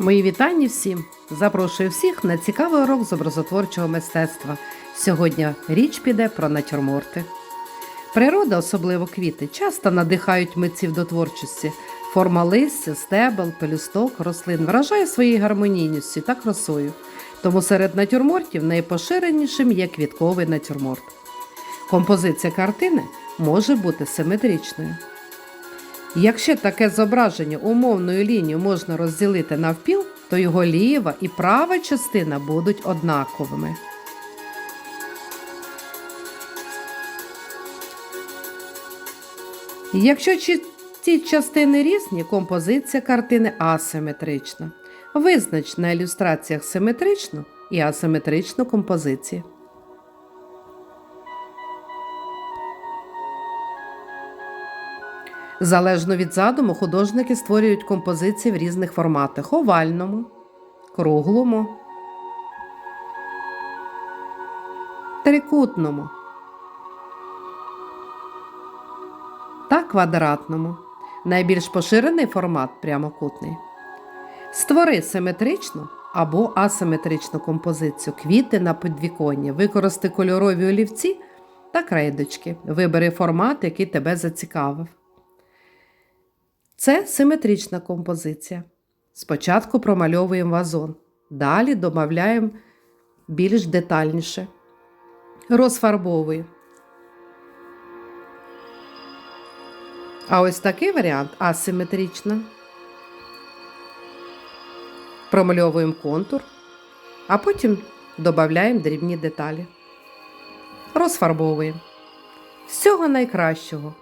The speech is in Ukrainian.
Мої вітання всім! Запрошую всіх на цікавий урок з образотворчого мистецтва. Сьогодні річ піде про натюрморти. Природа, особливо квіти, часто надихають митців до творчості. Форма листя, стебел, пелюсток, рослин вражає своєю гармонійністю та красою. Тому серед натюрмортів найпоширенішим є квітковий натюрморт. Композиція картини може бути симетричною. Якщо таке зображення умовною лінією можна розділити навпіл, то його ліва і права частина будуть однаковими. Якщо ці частини різні, композиція картини асиметрична. Визнач на ілюстраціях симетричну і асиметричну композицію. Залежно від задуму, художники створюють композиції в різних форматах: овальному, круглому, трикутному та квадратному. Найбільш поширений формат прямокутний. Створи симетричну або асиметричну композицію квіти на підвіконні, використай кольорові олівці та крейдочки. Вибери формат, який тебе зацікавив. Це симетрична композиція. Спочатку промальовуємо вазон, далі додаємо більш детальніше. Розфарбовуємо. А ось такий варіант асиметрично. Промальовуємо контур, а потім додаємо дрібні деталі. Розфарбовуємо. Всього найкращого!